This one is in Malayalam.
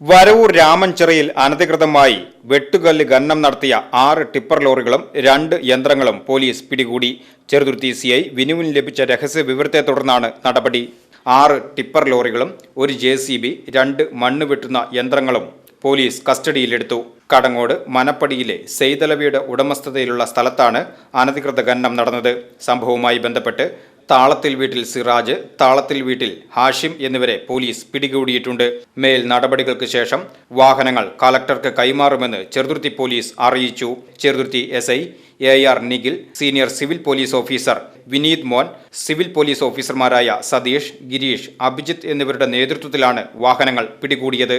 വരവൂർ രാമൻചിറയിൽ അനധികൃതമായി വെട്ടുകല്ല് ഖനനം നടത്തിയ ആറ് ടിപ്പർ ലോറികളും രണ്ട് യന്ത്രങ്ങളും പോലീസ് പിടികൂടി. ചെറുതുരുത്തി സി ഐ വിനുവിന് ലഭിച്ച രഹസ്യ വിവരത്തെ തുടർന്നാണ് നടപടി. ആറ് ടിപ്പർ ലോറികളും ഒരു ജെ സി ബി രണ്ട് മണ്ണ് വെട്ടുന്ന യന്ത്രങ്ങളും പോലീസ് കസ്റ്റഡിയിലെടുത്തു. കടങ്ങോട് മനപ്പടിയിലെ സെയ്തലവിയുടെ ഉടമസ്ഥതയിലുള്ള സ്ഥലത്താണ് അനധികൃത ഖനനം നടന്നത്. സംഭവവുമായി ബന്ധപ്പെട്ട് താളത്തിൽ വീട്ടിൽ സിറാജ് താളത്തിൽ വീട്ടിൽ ഹാഷിം എന്നിവരെ പോലീസ് പിടികൂടിയിട്ടുണ്ട്. മേൽ നടപടികൾക്ക് ശേഷം വാഹനങ്ങൾ കളക്ടർക്ക് കൈമാറുമെന്ന് ചെറുതുരുത്തി പോലീസ് അറിയിച്ചു. Cheruthuruthy S I A R Nikhil senior civil police officer Vineeth Mon civil police ഓഫീസർമാരായ സതീഷ് ഗിരീഷ് അഭിജിത്ത് എന്നിവരുടെ നേതൃത്വത്തിലാണ് വാഹനങ്ങൾ പിടികൂടിയത്.